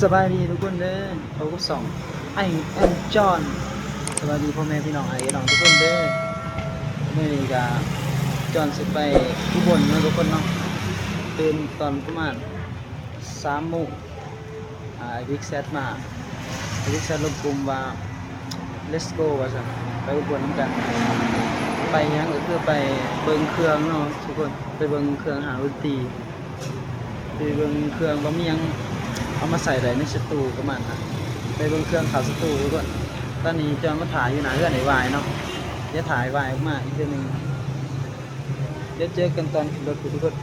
สบายดีทุกคนเด้อเขาก็ส่องไอแอมจอนสบายดีพ่อแม่พี่น้องไอ้น้องทุกคนเด้อเมื่อนี้ก็จอนสิไปอุบลเนาะทุกคนเนาะตื่นตอนประมาณสามโมงอ่าไอ้บิ๊กแซดมาบิ๊กแซดลงกลุ่มว่า let's go ว่าซั่นไปอุบลน้ำกัน ไปยังก็คือไปเบิ่งเครื่องเนาะทุกคนไปเบิ่งเครื่องหาดนตรีไปเบิ่งเครื่องว่ามียัง เอามาใส่ไว้ในสตูประมาณนั้นไปเบิ่งเครื่องเขาสตูทุกคนตอนนี้จอมาถ่ายอยู่หนาเรื่องไอ้วายเนาะเดี๋ยวถ่ายวายออกมาอีกเดือนหนึงเดี๋ยวเจอกันตอนขึ้นรถทุกคน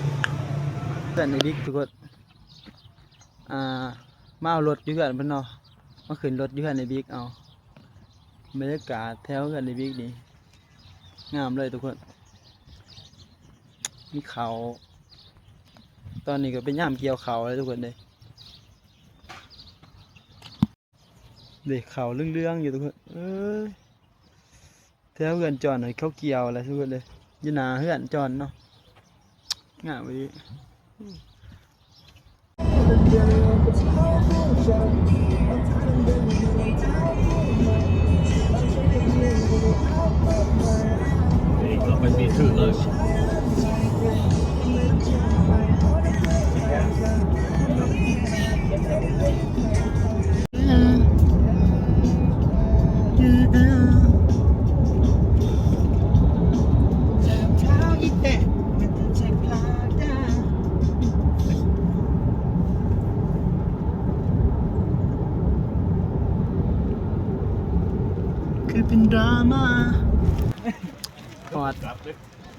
เพื่อนในบิ๊กทุกคนอ่ามาเอารถอยู่กันเพิ่นเนาะมาขึ้นรถอยู่กันในบิ๊กเอาบรรยากาศแถวกันในบิ๊กนี่งามเลยทุกคนมีเขา ตอนนี้ก็เป็นย่ามเกี่ยวเขาเลยทุกคนเลย เด็กเขาเรื่องๆอยู่ทุกคนเอ้ยแถวเฮือนจอนหน่อยเขาเกี่ยวอะไรทุกคนเลยยินาเฮือนจอนเนาะง่ามไปดิ Ik ga met weer terug. คือ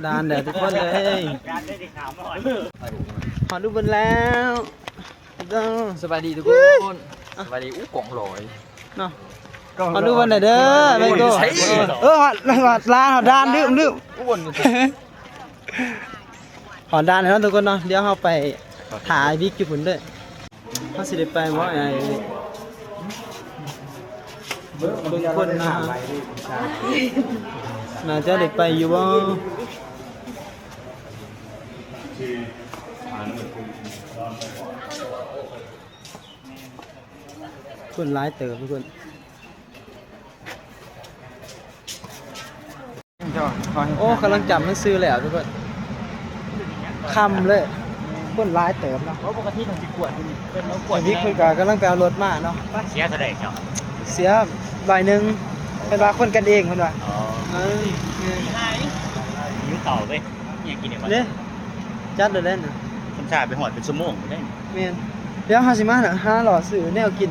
ดานเดี๋ยวทุกคนเลยหอดรูปบนแล้วเด้อสบายดีทุกคนสวัสดีอู้กล่องลอยเนาะหอดรูปบนไหนอยเด้อไปโก้ใช่เออหอดหอดลานหอดดานลืมลืมอ้วนหอดดานเนาะทุกคนเนาะเดี๋ยวเราไปถ่ายบิ๊กญี่ปุ่นด้วยเขาสิได้ไปว่าไงเบิ่งคนนะน่าจะได้ไปอยู่ บ่คนร้ายเติบทุกคนโอ้กำลังจำหนังสือแล้วทุกคนคำเลยคนร้ายเติบเนาะเพราะปกติต้องจิกวดที่นี่เป็นน้องกวไอ้ดบิ๊กคนก็กำลังไปเอารถมาเนาะเสียเท่าไหร่ครับเสียใบหนึ่งเป็นว่าคนกันเองคนว่าอ๋อเออยิ้วเต่าไปยังกินเนี่ยมันเนี่ย จัดเลยเล่นน่ะคนชาไปหอดเป็นชั่วโมงได้เมียนเดี๋ยวฮาสิมาน่ะห้าหล่อสื่อแนวกิน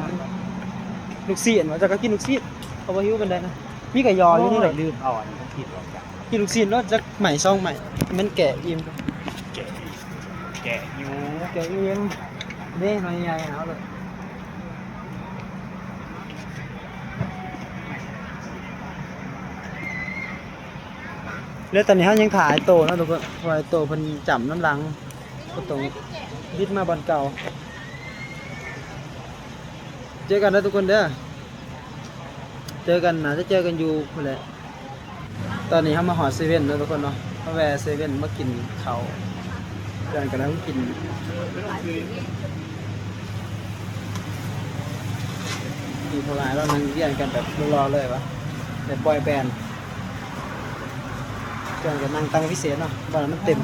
ลูกเสียนว่าจะก็กินลูกเสียนเขาบ่หิวกันได้นะมีกะยออยู่นี่แหละลืมเอาอันนี้ต้องคิดออกจากกินลูกเสียนแล้วจะใหม่ซองใหม่ มันแก่อิ่มแกะแกะยูแก่อิ่มเด้หน่อยใหญ่เอาเลย แล้วตอนนี้เขายังถ่ายโตนาะทุกคนเพอไอ้โตเพิ่นจำน้ำหลังก็ตรงยึดมาบอลเก่า เจอกันนะทุกคนเด้อ เจอกันนะจะเจอกันอยู่พุ่นแหละ ตอนนี้เขามาหอเซเว่นแล้วทุกคนเนาะมาแวะเซเว่นมากินเขาวเจอกันแล้วกินมีพลายแล้วนั่งเรียนกันแบบรอเลยวะแบบบอยแบนด์ จอกันนั่งตังพิเศษเนาะบ้านมันเต็ม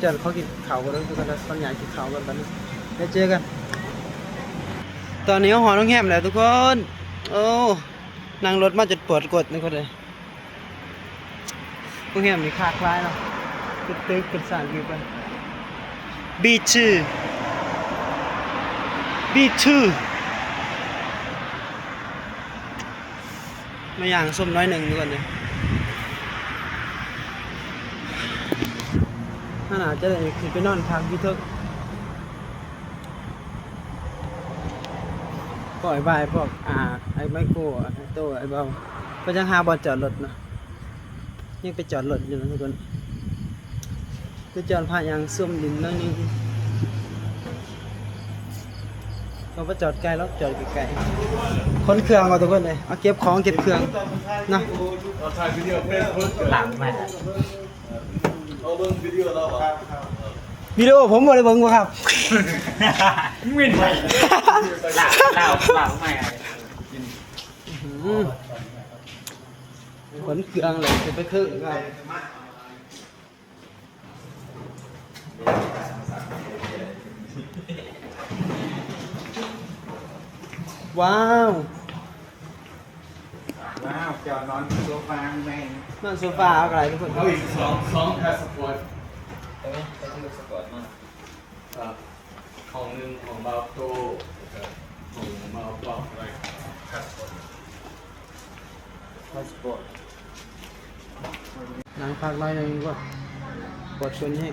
เจอเขากินเขาวกันแล้วทุกคนแล้วตอนใหญ่กินเขาวกันตอนนี้ได้เจอกัน ตอนนี้หอน้องแฮมแล้วทุกคน โอ้นั่งรถมาจนปวดกดนี่คนเลยน้องแฮมนี่คาคล้ายเนาะตึกตึกเป็นสารกี่ไปบีชื่อบีชื่อ มาอย่างส้มน้อยหนึ่งทุกคนเลยน่าหนาจะได้ขึ้นไปนอนพักอยู่เถอะปล่อยบายพวกอ่า ไอ้ไมโครไอ้โตไอ้เบาก็ยังหาบอลจอดรถเนาะยังไปจอดรถอยู่นะทุกคนก็จอดผ่านยางซุ่มดินนั่นนี่ เราไปจอดไกลแล้วจอดไกลๆคนเครื่องเอาทุกคนเลยเอาเก็บของเก็บเครื่องเนาะหลังแม่เวิดีโอผมบ่ได้เบิ่งบ่ครับมึนไปลาลาลาไม่อืมขนเครื่องเลยจะไปครึ่งครับ ว้าวว้าวจอดนอนโซฟาแม่งนอนโซฟาเอาอะไรทุกคนเอาอีกสองสองพาสปอร์ตครับของหนึ่งของเบาโตของเบาปอกอะไรพาสปอร์ตนั่งพักหน่อยหนึงก่อนปวดชนให้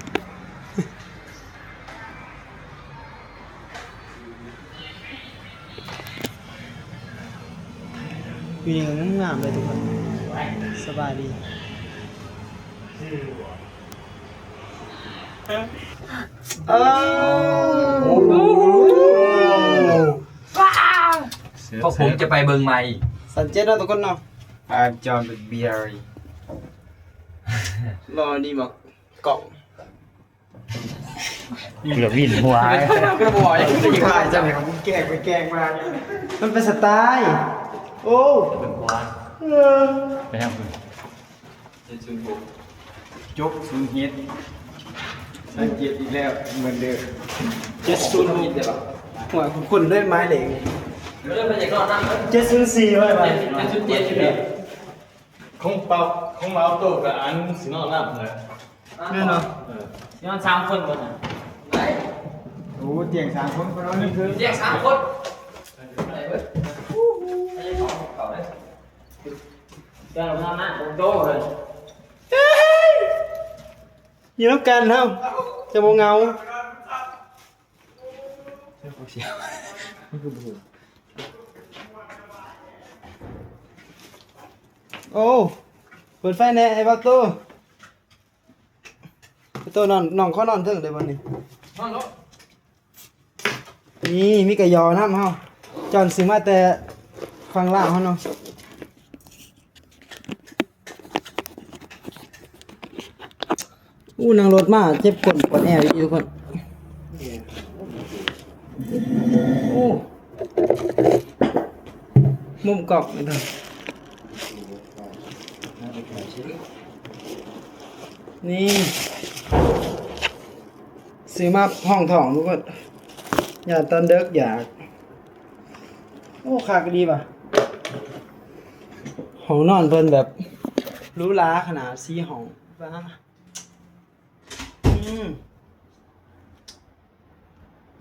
วิวงามๆเลยทุกคน สบายดีเออพวกผมจะไปเบิงใหม่สันเจ็ดเนาะทุกคนเนาะอาจอห์นเป็นเบียร์รอนี่บอกเกาะเกือบวิ่นหัวก็บ่อยจะยิงอะไรจังเลยครับแกล้งไปแกล้งมา มันเป็นสไตล์ โอ้เป็นหัวเออไปทำคุณจกศูนย์เฮ็ดสังเกตอีกแล้วเหมือนเดิมเจ็ดศูนย์หกหัวคุณคุณด้วยไม้เหล็กเจ็ดศูนย์สี่ไว้ไหมคงเป่าคงเบาโตกับอันสินอนรับเลยนี่เนาะนอนสามคนบนโอ้เตียงสามคนคนละนี่คือแยกสามคน ก็ เราทำนะผมโตเลยอยู่น้ำกันเนาะจะโมเงาโอ้เปิดไฟแน่ไอ้บักโตบักโตนอนนอนเขานอนเถิงเลยวันนี้นี่มีกระยอน้ำเฮาจอนซื้อมาแต่ฟังล่างเฮาเนาะ อู้นั่งรถมาเจ็บก้นปวดแอวอยู่ทุกคนโอ้มุมกอบเลยเถอะนี่ซื้อมาห้องทองทุกคนอย่าตอนเด็กอยาก โอ้คากดีป่ะห้องนอนเพิ่นแบบรู้ล้าขนาดซีห้องบ้า ม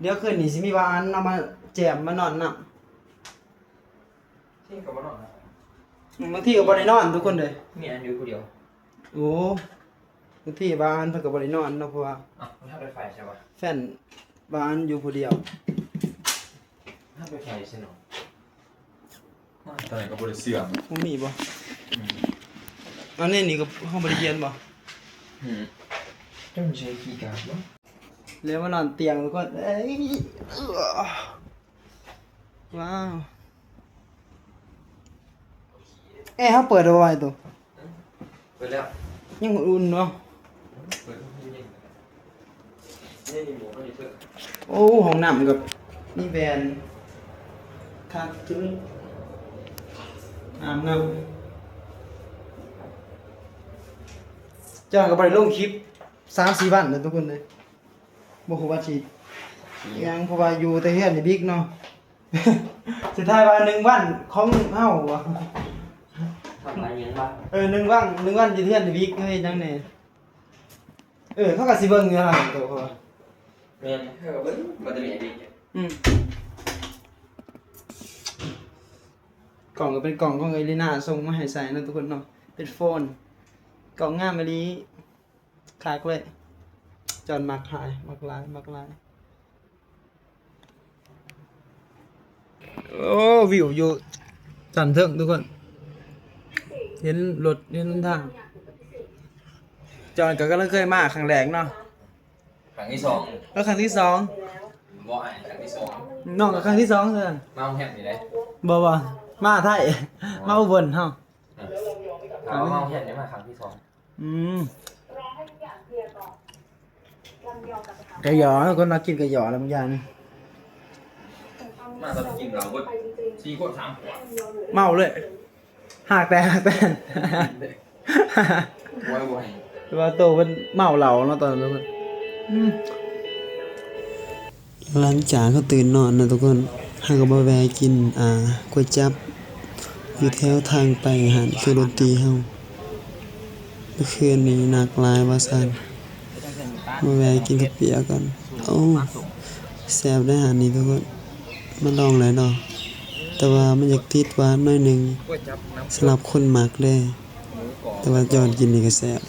เดี๋ยวคืนนี้สิมีวาอันเอามาแจมมานอนนำที่กับว่านอนนะบางทีก็บ่ได้นอนทุกคนเลยมีอันอยู่คนเดียวโอ้บางทีบาอันเพิ่นก็บ่ได้นอนเนาะเพราะว่าอะมันทำเป็นไฟใช่ปะแฟนบาอันอยู่ผู้เดียวทำเป็นไฟใช่หรอตอนไหนก็บริเสื่อมบ่มีบ่อันนี้นี่ก็ห้องบ่ได้เรียนบ่ ต้องใช้คีย์การ์ดมั้งเรียกว่านอนเตียงแล้วก็เอ้ยเอื้อว้าวเอ้เขาเปิดเอาไว้ตัวไปแล้วยังอุ่นเนาะเปิดที่นี่นี่นี่หมูไม่ได้เปิดโอ้ห้องน้ำกับนี่แบรนด์คักจุ้ยอาบน้ำเจ้าก็ไปลงคลิป สามสี่วันเลยทุกคนเลยบ่ฮู้ว่าสิยังเพราะว่าอยู่แต่เฮือนนี่บิ๊กเนาะ สุดท้ายว่าหนึ่งวันของเฮาวะทำอะไรยังบ้างเออหนึ่งวันหนึ่งวันอยู่ที่นั่นวิกเฮ้ยจังเนี่ยเออเขาก็สิเบิ่งอยู่ล่ะตัวเขาว่าเรียนเฮ้ยเบิ้ลมันจะมีอะไรอีกอืมกล่องก็เป็นกล่องของไอรีนาส่งมาให้ใส่นะทุกคนเนาะเป็นโฟนกล่องงามมะลี คากเลยจอนมักหาย มักลาย มักลาย โอ้วิวอยู่สันเทิงทุกคน เห็นรถเห็นทาง จอนก็กำลังเคยมาครั้งแรกเนาะครั้งที่สองแล้วครั้งที่สองบ่อ่านครั้งที่สองน้องกับครั้งที่สองเท่านั้นมาแฮมนี่เลยบ่บ่มาไทยมาอุบลเฮาเอามาแฮมนี่มาครั้งที่สองอืม กระหยอคนเรากินกระหยอแล้วบางย่านมาตอนกินเราก็ สี่ขวดสามขวดเมาเลยหากแต่หากแต่ไว้ไว้ว่าโตเป็นเมาเหล่าเนาะตอนนั้นทุกคนหลังจากเขาตื่นนอนนะทุกคนหากบ่แวะกินอ่าก๋วยจับ อยู่แถวทางไปหานคือดนตรีเฮาเมื่อคืนนี้หนักหลายว่าซั่น แวะกินกะเปียก่อนโอ้แซ่บได้หานี้ทุกคนมาลองเลยเนาะแต่ว่ามันอยากติดหวานหน่อยหนึงก๋วยจับน้ำสำหรับคนมักเด้หมูกรอบแต่ว่าจอนกินนี่ก็แซ่บ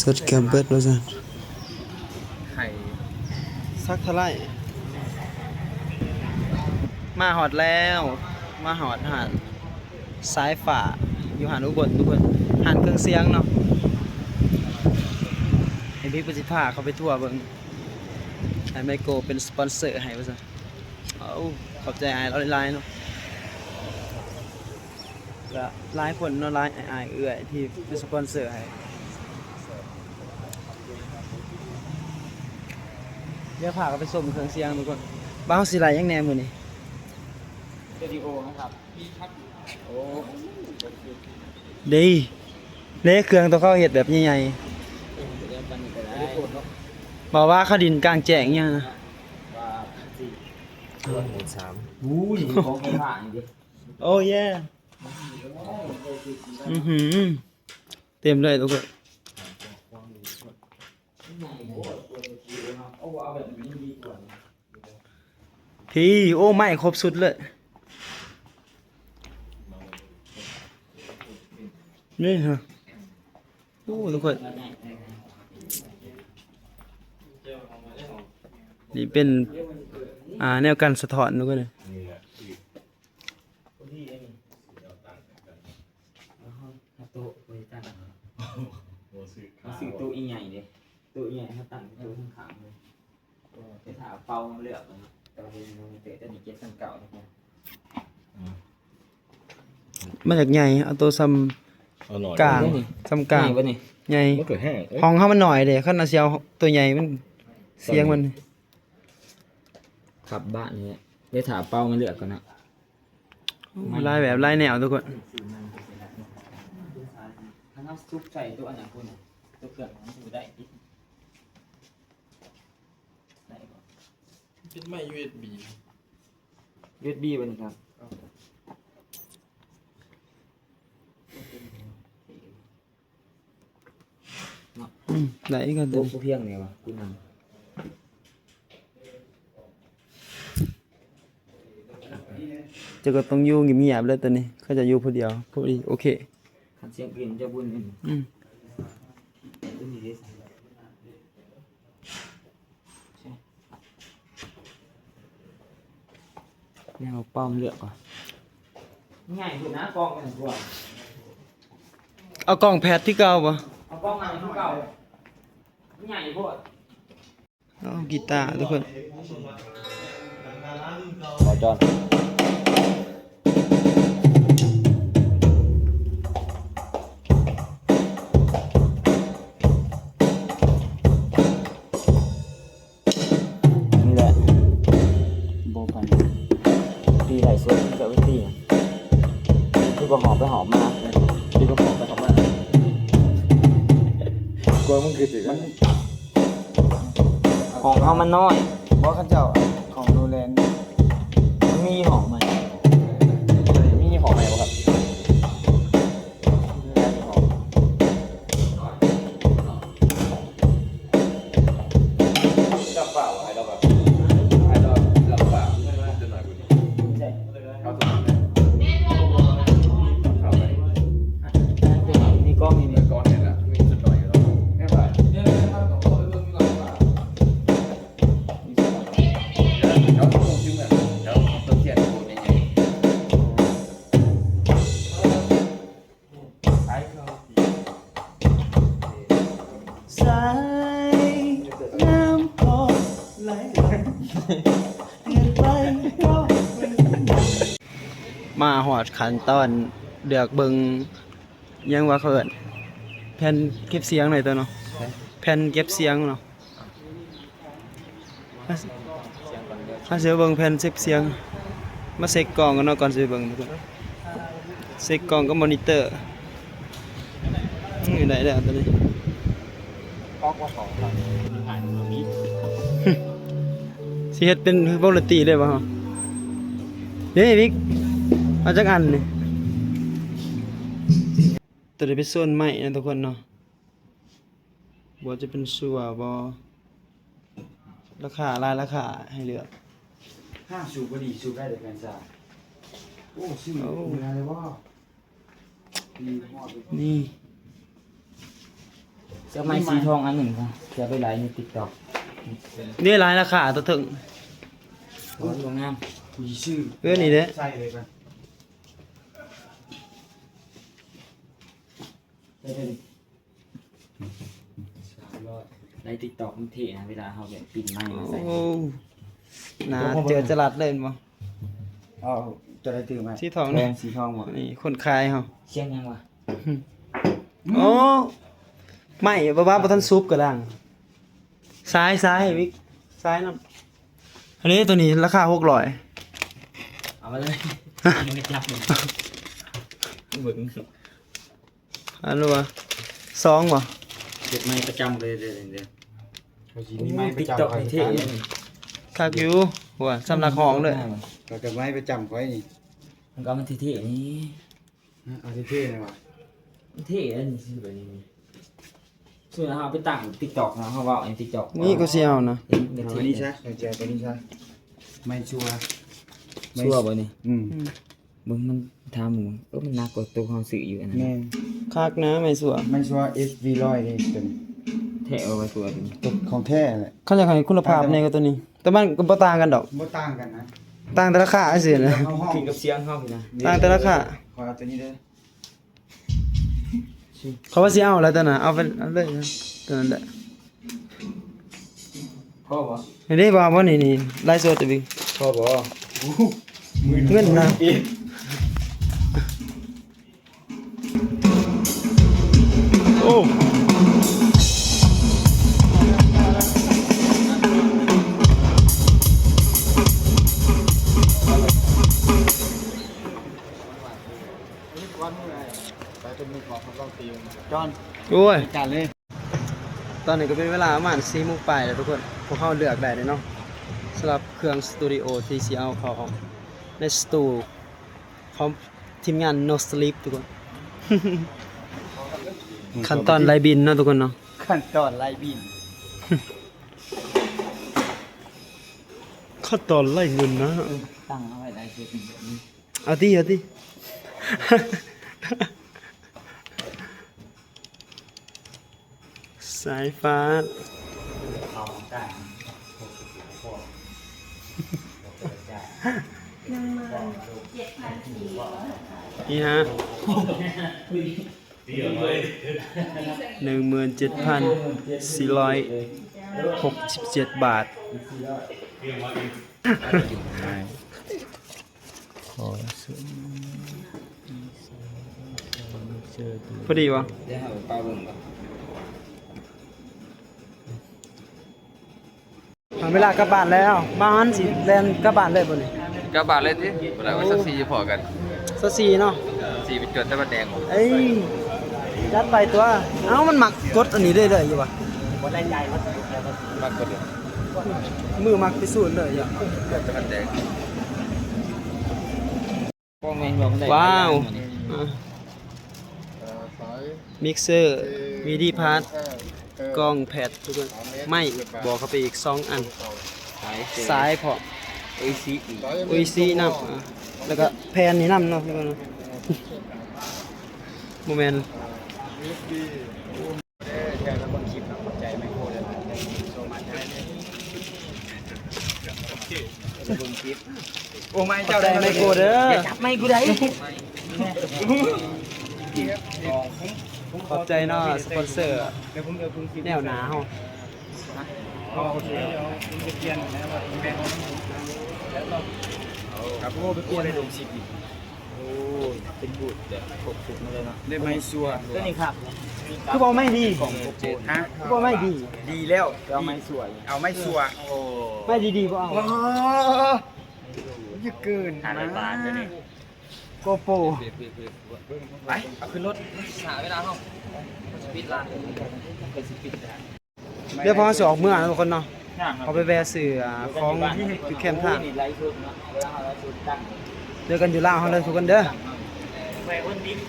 สดกับเบิดว่าซั่นไข่สักเท่าไหร่มาหอดแล้ว มาหอดหานซ้ายฝ่าอยู่หานอุบลทุกคนหานเครื่องเสียงเนาะไอ้ พี่ประสิทธิภาเขาไปทั่วเบิ่งไอ้ไมโกเป็นสปอนเซอร์ให้ว่าซั่นเอาขอบใจไอ้เราหลายๆเนาะก็หลายคนเนาะหลายไอ้ายๆเอื้อยที่เป็นสปอนเซอร์ให้เดี๋ยวพากันไปชมเครื่องเสียงทุกคนบ้าวสิไรยังแหนมือนี่สตูดิโอนะครับโอ้ดีเละเครื่องตัวเขาเห็ดแบบใหญ่เรียนกันอีกแล้ว ๆ บอกว่าเขาดินกลางแจ้งยังนะว่าสี่หมูสามอู้ยของไฟฟ้าอย่างเดียวโอ้เย่อือหือเต็มเลยทุกคนเอาเอาแบบนี้ดีกว่าพี่โอ้ไม่ครบสุดเลยนี่ฮะโอ้ทุกคน นี่เป็น อ่า แนวกันสะท้อนทุกคนเลยโต๊ะบริการสื่อตู้อีใหญ่เลยตู้อีใหญ่เขาตั้งตู้ข้างขางเลยไปถาเป่าเลือกนะแต่ว่ามันเตะแต่ดีเก็ตสันเก่าทุกคนมาจากใหญ่เอาตัวซ้ำเอาหน่อยกลางซ้ำกลางวะนี่ใหญ่มันเกิดแห้งเอ้ยห้องเขามันหน่อยเด้คันเอาเสียวตัวใหญ่มันเสียงมัน ขับบ้านเลยเดี๋ยวถาเป่ามันเลือกก่อนนะลายแบบลายแนวทุกคนถ้าเราซุปใส่ตัวอันไหนคุณตัวเครื่องมันอยู่ได้อีกได้ก่อนเป็นไม่ USB USB วันนี้ครับอืมได้กันตัตัววผู้เพียงเนี่ยวะกูน จะก็ต้องอยู่เงียบๆเลยตัวนี้เขาจะอยู่ผู้เดียวพอดีโอเคำคันเสียงเปลี่ยนจะบุญนี่อืมบุญนี่ดิเนี่ยเอาป้อมเลือกก่อนง่ายสุดนะกล้องมันกว่าเอากล้องแพดที่เก่าปะเอากล้องมาที่เก่าง่ายโพดเอากีตาร์ทุกคนขอจอน ลัวมันคือสิมันของเขามันน้อย บอกเข้าเจ้าของโนแลนมันมีหอมไหม มาหอดขันตอนเดือกเบิงยังว่าเขาเอินแผ่นเก็บเสียงหน่อยตัวเนาะแผ่นเก็บเสียงเนาะเสียงก่อนเดี๋ยวถ้าเสียเบิ่งแผ่นเช็คเสียง มาเช็คกล่องกันเนาะก่อนสิไปเบิ่งทุกคนเช็คกล่องกับมอนิเตอร์นี่ได้แล้วตอนนี้ปอกว่าของ สิเฮ็ดเป็นปกติได้บ่ฮะเด้วิกเอาจักอันนี่ตัวนี้เป็นส่วนไม้นะทุกคนเนาะบ่จะเป็นสัวบ่ราคาหลายราคาให้เลือกห้าสูบก็ดีสูบได้แต่แฟนซ่าโอ้ชื่อโอ้อะไรวะดีมากเลยนี่เสื้อไม้สีทองอันหนึ่งค่ะจะไปไลน์ในติ๊กต็อก นี่หลายราคาตัวถึงโอ้ยงามมีชื่อเออนี่เด้ใช่เลยกันได้เลยสามร้อยในติ๊กต็อกมันเท่นะเวลาเขาแบบปิ่นไม้มาใส่โอ้น่าเจอจรัดเลยบ่อ๋อจะได้ตื่นมาสีทองแดนี่งสีทองหมดนี่คนขายเฮาเชียงยังวะโอ้ไม่บ่ว่าบ่ทันซุปก็ดัง ซ้ายซ้ายวิกซ้ายนำอันนี้ตัวนี้ราคา600เอามาเลยมันจับหนึ่งบึงอันรู้ว่าสองบ่เก็บไม้ประจำเลยเดี๋ยวเดี๋ยวมีไม้ประติ๊กจำต็อกคอยเท่คักอยู่หัวสำนักห้องเลยเราจะไม้ประจำคอยนี่มันก็มันเท่ๆนี่เอาเท่ๆเลยว่ะเท่อันนี้ชื่อแบบนี้ ส่วนเขาไปตั้งติ๊กต็อกนะเขาว่าในติ๊กต็อกนี่ก็สิเอานะเดี๋ยวเอาเท่อันนี้ใช่เอาเจอตัวนี้ใช่ไม่ชัวร์ชั่วบ่นี่อืมมึงมันทำมึงเออมันหนักกว่าตัวของสื่ออยู่อันนั้นแม่นคักนะไม่สัวไม่ชัวร์ SV ร้อยนี่เป็นแท้เอาไว้ตัวนี้ตัวของแท้แหละเขาอยากให้คุณภาพในกับตัวนี้ แต่มันก็บ่ต่างกันดอกบ่ต่างกันนะต่างแต่ราคาซื่อนะเข้าห้องขึ้นกับเสียงเขาพี่นะต่างแต่ราคาขอเอาตัวนี้เด้อ เขาว่าสิเอาแล้วตัวน่ะเอาไปเอาเลยนะตัวนั้นแหละพ่อบ่นี่ได้บ่บ่นี่นี่ไลฟ์สดจะบิพ่อบ่เงินนะโอ้ จอนโอ้ยกันเลย ตอนนี้ก็เป็นเวลาประมาณ4โมงปลายแล้วทุกคนพวกเขาเลือกได้เลยเนาะสำหรับเครื่องสตูดิโอที่สิเอาเข้าในสตูของทีมงาน No Sleep ทุกคน ขั้นตอนไล่บินเนาะทุกคนเนาะขั้นตอนไล่บิน ขั้นตอนไล่เงินนะ ตั้งเอาไว้ได้คือแบบนี้ เอาที่เอาที่ สายฟ้า เอาของกลางพ่อนี่ฮะหนึ่งหมื่นเจ็ดพันสี่ร้อยหกสิบเจ็ดบาทพอดีวะเดี๋ยวให้เอาปลาเบิ่งก่อน เวลากลับบ้านแล้วบ้านสิแลนกลับบ้านเลยบ่นี่ก็บาทเลยที่เวลาว่าสักสี่พอกันสสีเนาะสี่เป็นจนแต่ว่าแดงหมดเอ้ยยัดไปตัว เอ้ามันหมักกดอันนี้ได้เลยอยู่วะมากกว่าเดิมมือหมักพิสูจน์เลยอะแต่ว่าแดงพ่อแม่นบอกมันได้ว้าวหลยอย่งนี่อะมิกเซอร์วีดีพาร์ทกล้องแพดทุกคน ไม่บอกเข้าไปอีกสองอัน สายเสซ้ายพอโอ้ยซีอีกอุยซีน้ำอะแล้วก็แพนนี่น้ำเนาะทุกคนเนาะโมเมนต์โอ้ไม่เจ้าเจ้าได้ได้ไมโครเด้ออย่าจับไม่กูได้ขอบใจเนาะสปอนเซอร์เดี๋ยวผมเดี๋ยวผมคิดแนวหนาเฮา อ๋อโอเคเดี๋ยวผมจะเปลี่ยนนะว่าแม่ครับโอ้ไปกู้ได้ลงสิบอีกโอ้เป็นบูดแบบครบสุดมาเลยเนาะได้ไหมซัวตัวนี้ครับคือบอกไม่ดีของหกเจ็ดฮะคือบอกไม่ดี ดีแล้วเอาไม่สวยเอาไม้ซัวโอ้ไม่ดีดีก็เอายเกินห้าร้อยบาทเลยนี้โกโปไปเอาขึ้นรถหาเวลาห้องสปีดร้านเป็นสปิดี๋ ยวพอสออกเมื่อนะทุกคนเนาะเอาไปแวะซื้ออ่าของอยู่แคมป์ทางเจอกันอยู่ล่างเขาเลยทุกคนเด้อ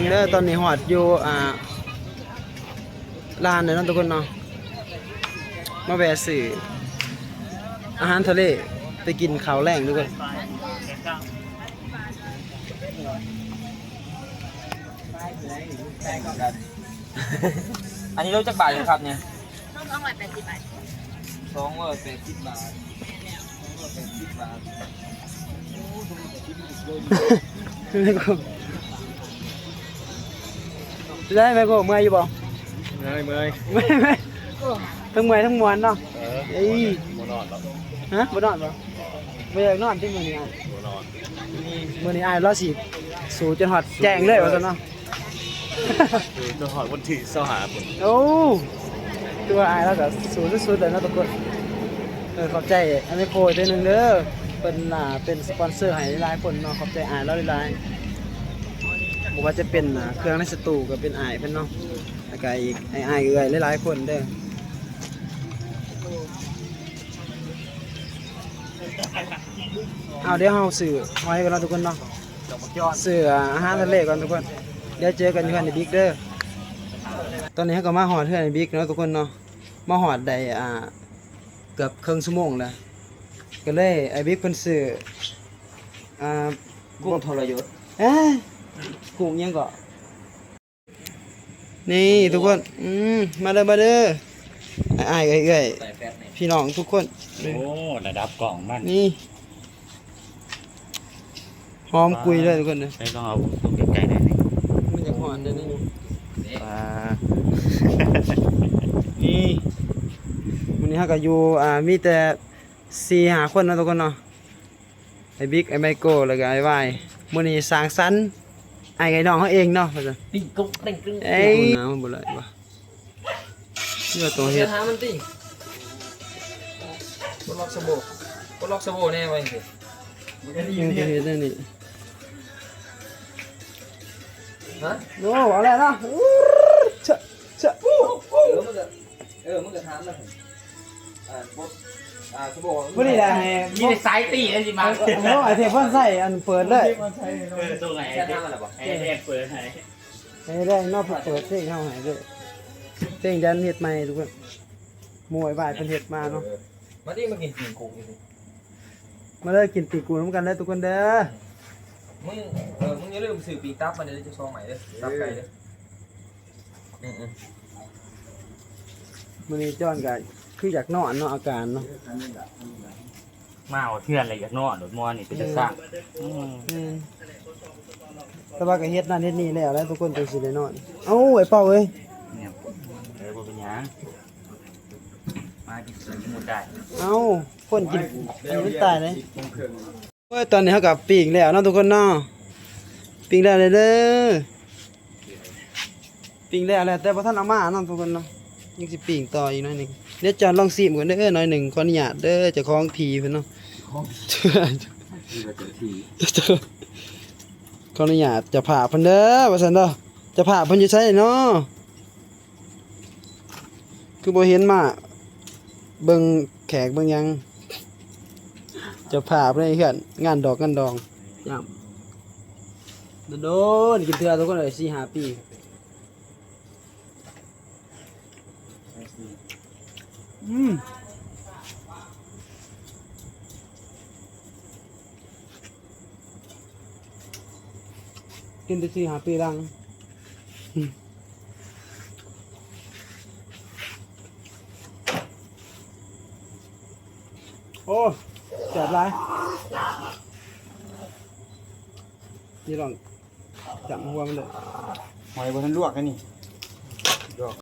เด้อตอนนี้หอดอยู่อ่าร้านเด้อเนาะทุกคนเนาะมาแวะซื้ออาหารทะเลไปกินข้าวแรงทุกคนอันนี้รถจักรบาทอยู่ครับเนี่ย ต้องเอาหน่อยแปดสิบบาทสองร้อยแปดสิบบาทไม่ก็ได้ไหมก็เมื่อยอยู่บ่เมื่อยเมื่อยเมื่อยไหมทั้งเมื่อยทั้งมวนเนาะเออเอ้ยบ่นอนหรอกฮะบ่นอนบ่บ่อยากนอนที่มื้อนี้อะบ่นอนมื้อนี้อ้ายรอสิสู่จนฮอดแจ้งเลยว่าซั่นเนาะคือจะหอดวันที่เสาหาผมโอ้ ตัวอายแล้วก็สู่สุดๆเลยนะทุกคนเออขอบใจอันนี้โพยเด้อหนึงเด้อเป็นอ่าเป็นสปอนเซอร์ให้หลายคนเนาะขอบใจอายแล้วหลายๆบ่ว่าจะเป็นอ่าเครื่องในสตูก็เป็นอายเพิ่นเนาะแล้วก็อีกไอ้อายเอื้อยหลายๆคนเด้อเอาเดี๋ยวเราสื่อไว้กันแล้วทุกคนเนาะสื่ออาหารทะเลก่อนทุกคนเดี๋ยวเจอกันอยู่กันในบิ๊กเด้อ ตอนนี้เราก็มาหอดเทือนในบิ๊กเนาะทุกคนเนาะมาหอดได้อ่าเกือบครึ่งชั่วโมงแล้วก็เลยไอ้บิ๊กเพิ่นซื้ออ่ากุ้งทรยศเอ้ยกุ้งยังก็นี่ทุกคนอืมมาเด้อมาเด้อไอ้ายๆเอ้ยใส่แฟตเนี่ยๆพี่น้องทุกคนโอ้ระดับกล่องมันนี่หอมกุยเลยทุกคนเลยใช้ต้องเอาตัวไก่ได้นี่ มันจะหอมเลยนี่ ปลา นี่วั นี้ฮะก็อยู่อ่ามีแต่สี่หาคนนะทุกคนเนาะไอ้บิ๊กไอ้ไมโก้แล้วก็ไอ้วายมื้อนี้สร้างสรรค์ไอ้ไอ้น้องเขาเองเนาะว่าซั่นปิ้งกุ้งเต่งกึ่งเอ้ยน้ำมันบ่ไหลว่ะนี่ว่าตัวเฮ็ดหามันติบล็อกสบู่บล็อกสบู่แน่ไว้สิยังตัวเฮ็ดนั่นนี่ฮะโอ้เอาแล้วเนาะเชอะเชอะเออมึงก็เออมึงก็ถามมั นอ่าบดอ่าสบู่มื้อนี้แหละให้ยี่ไซตีได้สิมา โอ้ไอ้เทพเพิ่นใส่อันเปิดเลยเออตัวไหนแค่ทำมันหรอปะไอ้แดกเปิดไหนให้ได้นอกเปิดเพลงเข้าใหายด้วยเพลงดันเฮ็ดใหม่ทุกคนมวยบายเพิ่นเฮ็ดมาเนาะมาที่มากินปิ้งกุ้งอยู่สิมาเลยกินปีกกูน้ำกันได้อทุกคนเด้อมึงเออมึงอย่าลืมซื้อปีกตับมันเดี๋ยวจะซองใหม่เด้อตับไก่เด้ออืมมื้อนี้จ้อนก็ คืออยากนอนเนาะอาการเนาะมาเอาเทือนอะไรอยากนอนหรือมอนี่เป็นจะสร้างอืมอืมแต่ว่าก็เฮ็ดนั่นเฮ็ดนี่แล้วแล้วทุกคนจังสิได้นอน เอ้าไอ้เป้าเอ้ยเนี่ยเออบ่เป็นหยังมากินสมุดได้ เอ้าคนกินอันนี้มันตายเลยโอ้ยตอนนี้เฮาก็ปิ้งแล้วเนาะทุกคนเนาะปิ้งแล้วเลยเด้อปิ้งแล้วแล้วแต่บ่ทันเอามาเนาะทุกคนเนาะยังสิปิ้งต่ออีกหน่อยหนึง เดี๋ยวจอนลองซิมก่อนเด้อหน่อยหนึ่งขออนุญาตเด้อเจ้าของผีเพิ่นเนาะ ขออนุญาตจะผ่าเพิ่นเด้อว่าซั่นเด้อจะผ่าเพิ่นอยู่ไสเนาะคือบ่เห็นมาเบิ่งแขกเบิ่งหยังจะผ่าเพิ่นให้เฮือนงานดอกงานดองยามโดนๆกินเทื่อทุกคนเลย4-5ปี อืมกินได้4-5ปีหลังอืมโอ้แสบหลายนี่ลองจับหัวมันเลยหอยบนทันลวกกันนี่